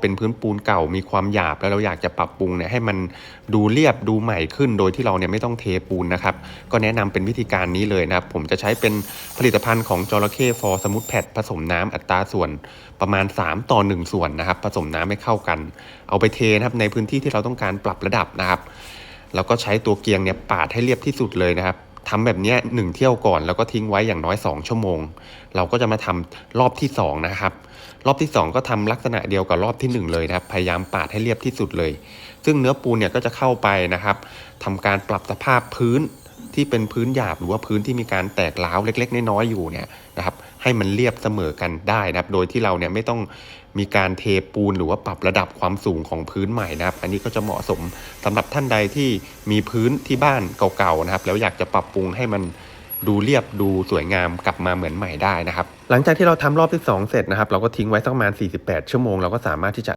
เป็นพื้นปูนเก่ามีความหยาบแล้วเราอยากจะปรับปรุงเนี่ยให้มันดูเรียบดูใหม่ขึ้น โดยที่เราเนี่ยไม่ต้องเทปูนนะครับ ก็แนะนำเป็นวิธีการนี้เลยนะครับ ผมจะใช้เป็นผลิตภัณฑ์ของจระเข้ฟอร์สมุทแพดผสมน้ำอัตราส่วนประมาณ 3 ต่อ 1 ส่วนนะครับ ผสมน้ำให้เข้ากัน เอาไปเทนะครับในพื้นที่ที่เราต้องการปรับระดับนะครับ แล้วก็ใช้ตัวเกียงเนี่ยปาดให้เรียบที่สุดเลยนะครับ ทำแบบนี้หนึ่งเที่ยวก่อนแล้วก็ทิ้งไว้อย่างน้อย 2 ชั่วโมง เราก็จะมาทำรอบที่ 2 นะครับ รอบที่ 2 ก็ทำลักษณะเดียวกับรอบที่ 1 เลยนะครับ พยายามปาดให้เรียบที่สุดเลย ซึ่งเนื้อปูนเนี่ยก็จะเข้าไปนะครับทำการปรับสภาพพื้น ที่เป็นพื้นหยาบหรือว่าพื้นที่มีการแตกร้าวเล็ก ๆ น้อยๆอยู่เนี่ยนะครับให้มันเรียบเสมอกันได้นะครับ โดยที่เราเนี่ยไม่ต้องมีการเทปูนหรือว่าปรับระดับความสูงของพื้นใหม่นะครับ อันนี้ก็จะเหมาะสมสำหรับท่านใดที่มีพื้นที่บ้านเก่าๆนะครับ แล้วอยากจะปรับปรุงให้มันดูเรียบดูสวยงามกลับมาเหมือนใหม่ได้นะครับ หลังจากที่เราทำรอบที่2เสร็จนะครับ เราก็ทิ้งไว้สักประมาณ 48 ชั่วโมงเราก็สามารถที่จะ